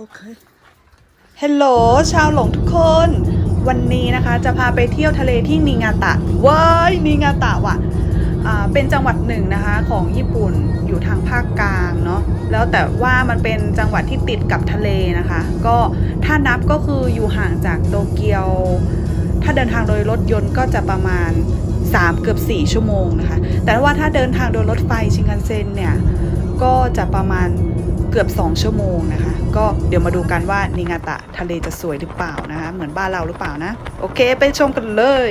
โอเคเฮลโหลชาวหลงทุกคน วันนี้นะคะจะพาไปเที่ยวทะเลที่นิงาตะเว้ยนิงาตะว่ะเป็นจังหวัดหนึ่งนะคะของญี่ปุ่นอยู่ทางภาคกลางเนาะแล้วแต่ว่ามันเป็นจังหวัดที่ติดกับทะเลนะคะ ก็ถ้านับก็คืออยู่ห่างจากโตเกียว ถ้าเดินทางโดยรถยนต์ก็จะประมาณ 3 เกือบ 4 ชั่วโมงนะคะ แต่ว่าถ้าเดินทางโดยรถไฟชินคันเซ็นเนี่ยก็จะประมาณ เกือบ 2 ชั่วโมงนะคะ ก็เดี๋ยวมาดูกันว่านิงาตะทะเลจะสวยหรือเปล่านะคะ เหมือนบ้านเราหรือเปล่านะ โอเคไปชมกันเลย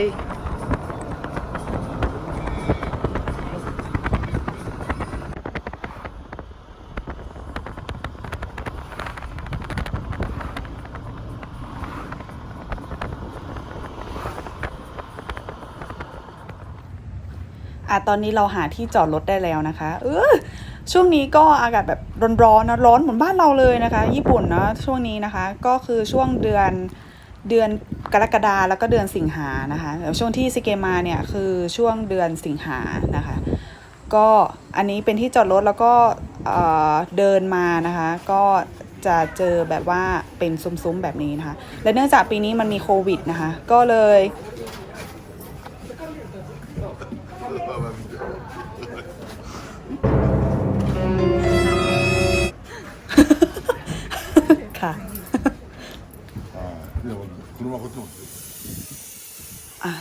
อะตอนนี้เราหาที่จอดรถได้แล้วนะคะ เออ ช่วงนี้ก็อากาศแบบร้อนๆนะร้อนเหมือนบ้านเราเลยนะคะ ญี่ปุ่นนะช่วงนี้นะคะ ก็คือช่วงเดือนเดือนกรกฎาแล้วก็เดือนสิงหานะคะแล้วช่วงที่ซิเกมาเนี่ยคือช่วงเดือนสิงหานะคะ ก็อันนี้เป็นที่จอดรถแล้วก็เเดินมานะคะ ก็จะเจอแบบว่าเป็นซุ้มๆแบบนี้นะคะ และเนื่องจากปีนี้มันมีโควิดนะคะ ก็เลย ค่ะ,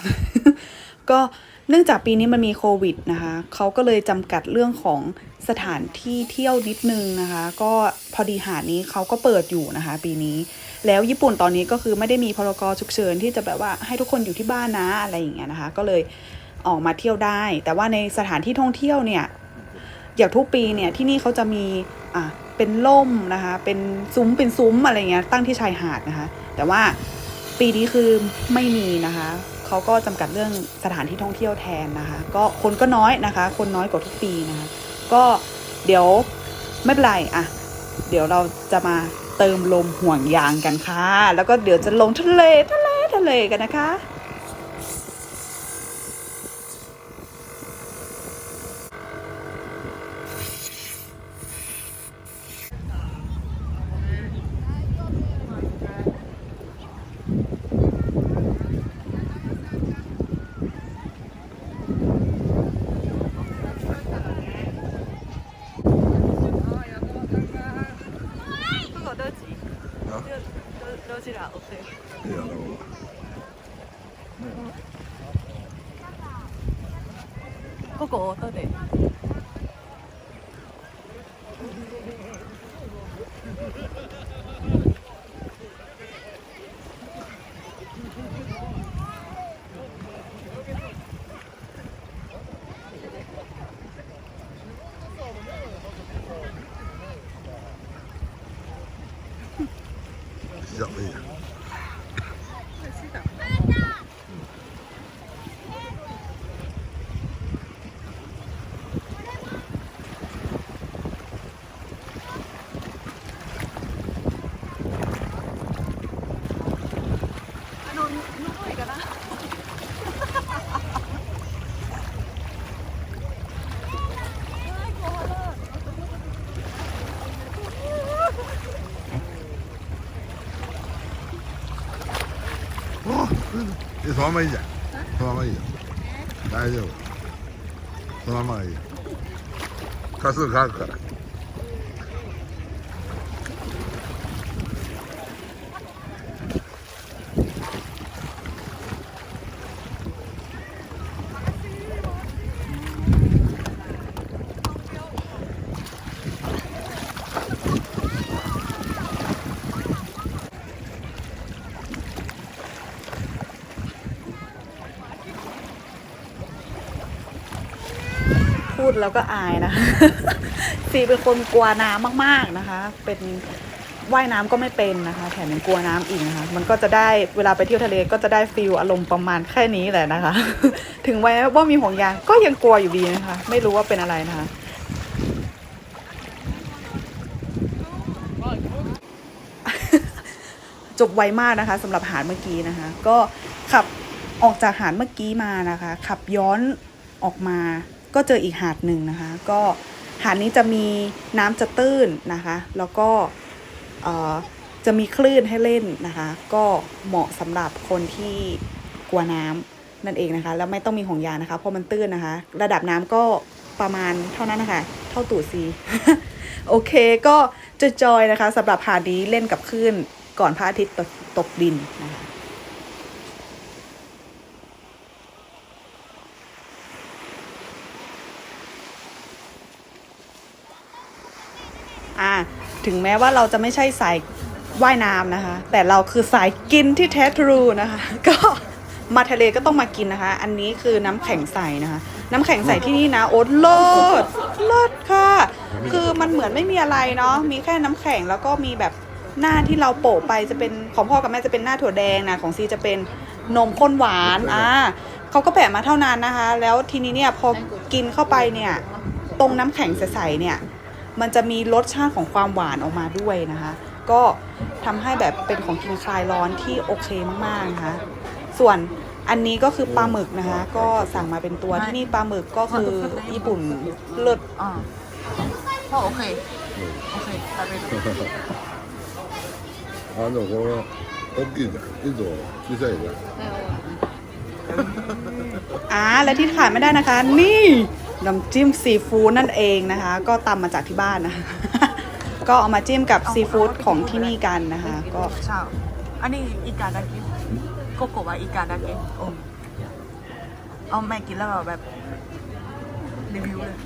ก็เนื่องจากปีนี้มันมีโควิดนะคะ เขาก็เลยจำกัดเรื่องของสถานที่เที่ยวนิดนึงนะคะ ก็พอดีหานี้เขาก็เปิดอยู่นะคะ ปีนี้ แล้วญี่ปุ่นตอนนี้ก็คือไม่ได้มีพรกฉุกเฉินที่จะแบบว่าให้ทุกคนอยู่ที่บ้านนะอะไรอย่างเงี้ยนะคะ ก็เลยออกมาเที่ยวได้ แต่ว่าในสถานที่ท่องเที่ยวเนี่ย อย่างทุกปีเนี่ยที่นี่เขาจะมีอะ เป็นล่มนะคะ เป็นซุ้มเป็นซุ้มอะไรเงี้ยตั้งที่ชายหาดนะคะ แต่ว่าปีนี้คือไม่มีนะคะเขาก็จำกัดเรื่องสถานที่ท่องเที่ยวแทนนะคะ ก็คนก็น้อยนะคะ คนน้อยกว่าทุกปีนะคะ ก็เดี๋ยวไม่เป็นไรอะเดี๋ยวเราจะมาเติมลมห่วงยางกันค่ะ แล้วก็เดี๋ยวจะลงทะเลทะเลทะเลกันนะคะ ここそのままいいじゃん。そのままいいよ。大丈夫。そのままがいいよ。多数乾くから。 แล้วก็อายนะซีเป็นคนกลัวน้ำมาก ๆนะคะ เป็นว่ายน้ำก็ไม่เป็นนะคะแถมยังกลัวน้ำอีกนะคะ มันก็จะได้เวลาไปเที่ยวทะเลก็จะได้ฟีลอารมณ์ประมาณแค่นี้แหละนะคะ ถึงแม้ว่ามีห่วงยางก็ยังกลัวอยู่ดีนะคะ ไม่รู้ว่าเป็นอะไรนะคะจบไวมากนะคะสำหรับหาดเมื่อกี้นะคะ ก็ขับออกจากหาดเมื่อกี้มานะคะ ขับย้อนออกมา ก็เจออีกหาดหนึ่งนะคะ ก็หาดนี้จะมีน้ำจะตื้นนะคะ แล้วก็จะมีคลื่นให้เล่นนะคะ ก็เหมาะสำหรับคนที่กลัวน้ำนั่นเองนะคะ แล้วไม่ต้องมีห่วงยางนะคะ เพราะมันตื้นนะคะ ระดับน้ำก็ประมาณเท่านั้นนะคะ เท่าตูดซีโอเคก็จะจอยนะคะสำหรับหาดนี้เล่นกับคลื่นก่อนพระอาทิตย์ตกตกดินนะคะ อ่า ถึงแม้ว่าเราจะไม่ใช่สายว่ายน้ำนะคะ แต่เราคือสายกินที่แท้ทรูนะคะ ก็มาทะเลก็ต้องมากินนะคะ อันนี้คือน้ำแข็งใสนะคะ น้ำแข็งใสที่นี่นะโอ๊ตเลิศเลิศค่ะ คือมันเหมือนไม่มีอะไรเนาะมีแค่น้ำแข็งแล้วก็มีแบบหน้าที่เราโปะไปจะเป็นของพ่อกับแม่จะเป็นหน้าถั่วแดงนะของซีจะเป็นนมข้นหวานอ่าเขาก็แปะมาเท่านั้นนะคะ แล้วทีนี้เนี่ยพอกินเข้าไปเนี่ย ตรงน้ำแข็งใสๆเนี่ย มันจะมีรสชาติของความหวานออกมาด้วยนะคะ ก็ทำให้แบบเป็นของกินคลายร้อนที่โอเคมากๆนะคะ ส่วนอันนี้ก็คือปลาหมึกนะคะ ก็สั่งมาเป็นตัวที่นี่ปลาหมึกก็คือญี่ปุ่นเลิศ อ่าพ่อโอเค โอเค食べるあのこれ大きいじゃんいつも小さいじゃん อ่าและที่ขาดไม่ได้นะคะ นี่ น้ำจิ้มซีฟู้ดนั่นเองนะคะ ก็ตำมาจากที่บ้านนะคะ ก็เอามาจิ้มกับซีฟู้ดของที่นี่กันนะคะ ก็ใช่อันนี้อีกาดากิโกโกะว่าอีกาดากิโอเอาแม่กินแล้วแบบรีวิวเลย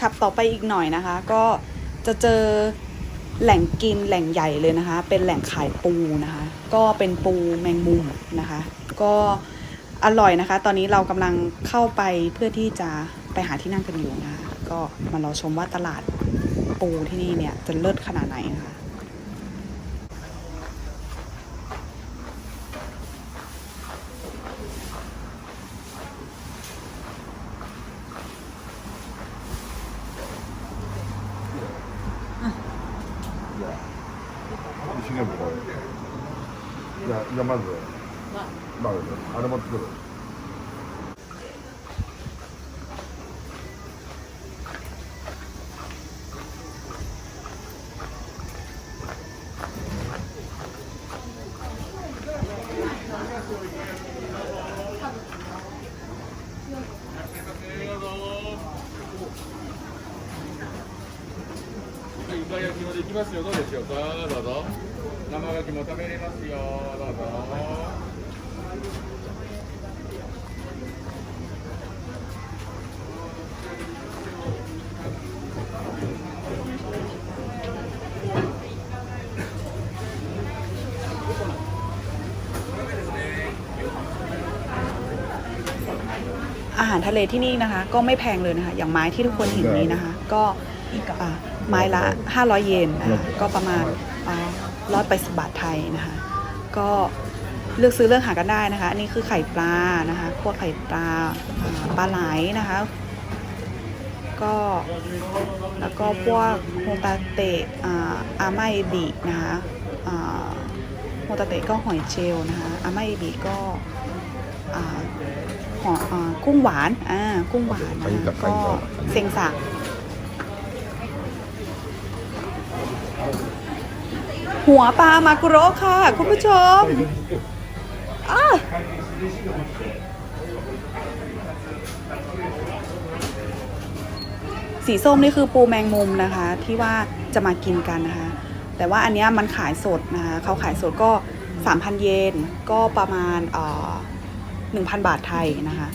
ขับต่อไปอีกหน่อยนะคะ ก็จะเจอแหล่งกินแหล่งใหญ่เลยนะคะ เป็นแหล่งขายปูนะคะ ก็เป็นปูแมงมุมนะคะ ก็อร่อยนะคะ ตอนนี้เรากำลังเข้าไปเพื่อที่จะไปหาที่นั่งกันอยู่นะคะ ก็มารอชมว่าตลาดปูที่นี่เนี่ยจะเลิศขนาดไหนนะคะ きもできますよ。どうでしょうか。どうぞ。生牡蠣も食べれますよ。どうぞ。อาหารทะเลที่นี่นะคะ ก็ไม่แพงเลยนะคะ อย่างไม้ที่ทุกคนเห็นนี้นะคะ ก็อ่า ไม้ละ 500 เยนนะคะก็ประมาณร้อยแปดสิบบาทไทยนะคะ ก็เลือกซื้อเลือกหากันได้นะคะ อันนี้คือไข่ปลานะคะพวกไข่ปลาอ่าปลาไหลนะคะ ก็แล้วก็พวกโฮตาเตะอ่าอามาเอบินะคะอ่าโฮตาเตะก็หอยเชลล์นะคะอามาเอบิก็อ่าหออ่ากุ้งหวานอ่ากุ้งหวานนะคะก็เซ็งสัก หัวปลามากุโระค่ะ คุณผู้ชมอ่าสีส้มนี่คือปูแมงมุมนะคะที่ว่าจะมากินกันนะคะ แต่ว่าอันนี้มันขายสดนะคะเขาขายสดก็ 3,000 เยนก็ประมาณเอ่อ1,000 บาทไทยนะคะ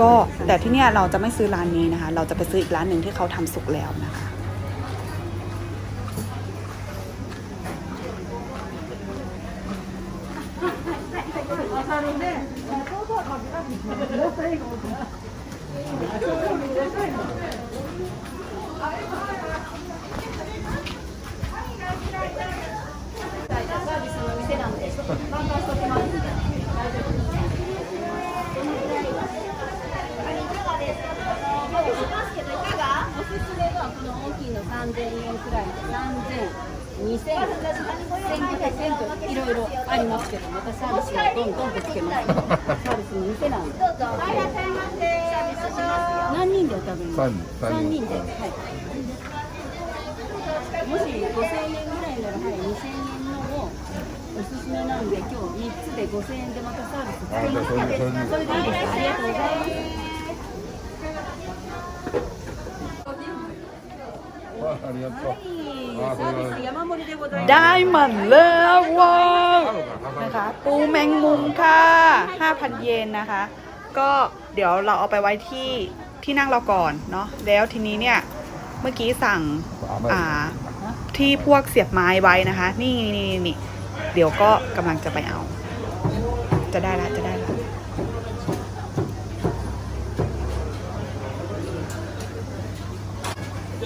ก็แต่ที่เนี่ยเราจะไม่ซื้อร้านนี้นะคะ เราจะไปซื้ออีกร้านหนึ่งที่เขาทำสุกแล้วนะคะ ありますけど、またサービスがどんどんとつけます。サービスの店なんで。何人でお食べます三人三人人で。はい。もし5000円ぐらいなら、はい、2000円のをおすすめなんで、今日3つで5000円でまたサービスあじゃそれでそれでそれでいいですか。ありがとうございます。ありがとうあサービこれス山盛りでございます。 ได้มันแล้วว้าวนะคะ ปูแมงมุมค่ะ 5,000 เยนนะคะ ก็เดี๋ยวเราเอาไปไว้ที่ที่นั่งเราก่อนเนาะแล้วทีนี้เนี่ย เมื่อกี้สั่ง อ่า ที่พวกเสียบไม้ไว้นะคะ นี่นี่นี่นี่เดี๋ยวก็กำลังจะไปเอา จะได้ละจะ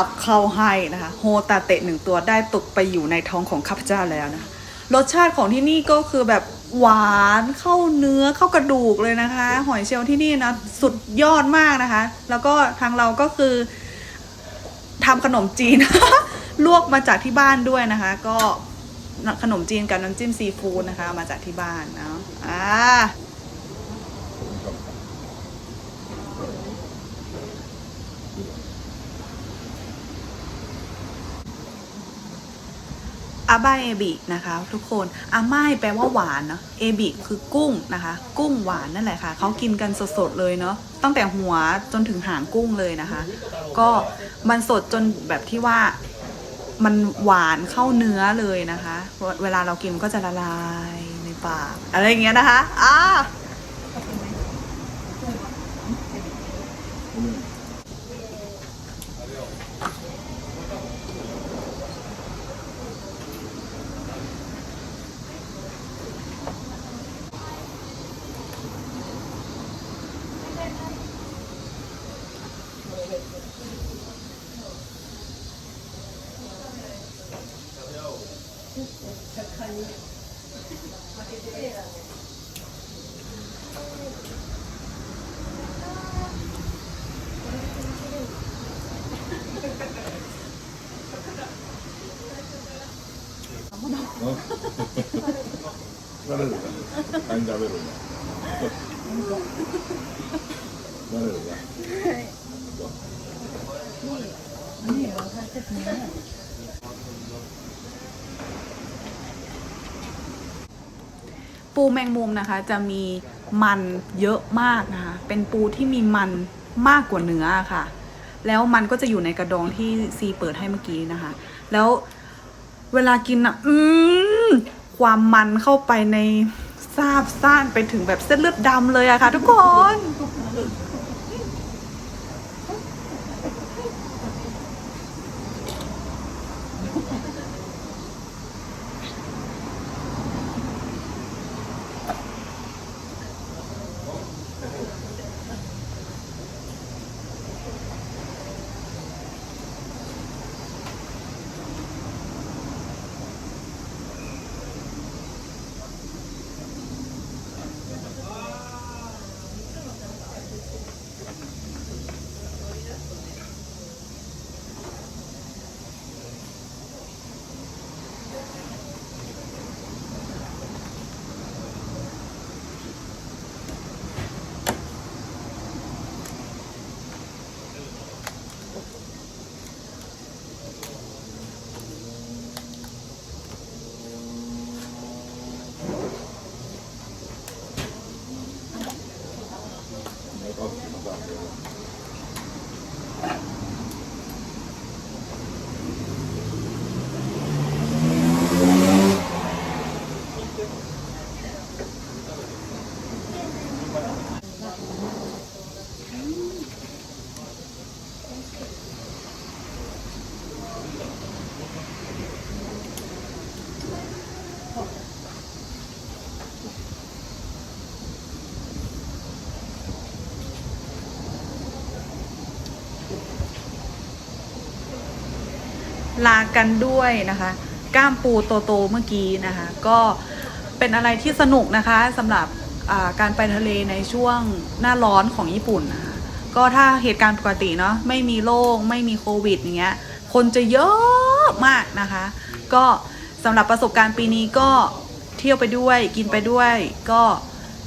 ป้าบเข้าให้นะคะโฮตาเตะหนึ่งตัวได้ตกไปอยู่ในท้องของข้าพเจ้าแล้วนะรสชาติของที่นี่ก็คือแบบหวานเข้าเนื้อเข้ากระดูกเลยนะคะ หอยเชลล์ที่นี่นะสุดยอดมากนะคะ แล้วก็ทางเราก็คือทำขนมจีน ลวกมาจากที่บ้านด้วยนะคะ ก็ขนมจีนกับน้ำจิ้มซีฟู้ดนะคะ มาจากที่บ้านเนาะอ่า อาบาเอบินะคะทุกคนอาม่ายแปลว่าหวานเนาะเอบิคือกุ้งนะคะ กุ้งหวานนั่นแหละค่ะเขากินกันสดๆเลยเนาะตั้งแต่หัวจนถึงหางกุ้งเลยนะคะ ก็มันสดจนแบบที่ว่ามันหวานเข้าเนื้อเลยนะคะ เวลาเรากินก็จะละลายในปากอะไรอย่างเงี้ยนะคะอ่า 어? 나를 가. 안 잡으러 가. 나를 가. 아. ปูแมงมุมนะคะจะมีมันเยอะมากนะคะเป็นปูที่มีมันมากกว่าเนื้อค่ะ แล้วมันก็จะอยู่ในกระดองที่ซีเปิดให้เมื่อกี้นะคะ แล้ว เวลากินอะ อืมความมันเข้าไปในซาบซ่านไปถึงแบบเส้นเลือดดำเลยอะค่ะทุกคน ลากันด้วยนะคะ ก้ามปูโตๆเมื่อกี้นะคะ ก็เป็นอะไรที่สนุกนะคะสำหรับาการไปทะเลในช่วงหน้าร้อนของญี่ปุ่นนะคะก็ถ้าเหตุการณ์ปกติเนาะไม่มีโรคไม่มีโควิดอย่างเงี้ยคนจะเยอะมากนะคะ ก็สำหรับประสบการณ์ปีนี้ก็เที่ยวไปด้วยกินไปด้วย ก็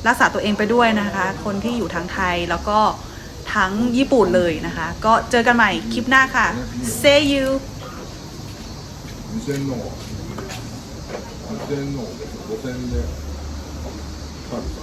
รักษาตัวเองไปด้วยนะคะ คนที่อยู่ทั้งไทยแล้วก็ทั้งญี่ปุ่นเลยนะคะ ก็เจอกันใหม่คลิปหน้าค่ะ see you 四天王四の5000で買べた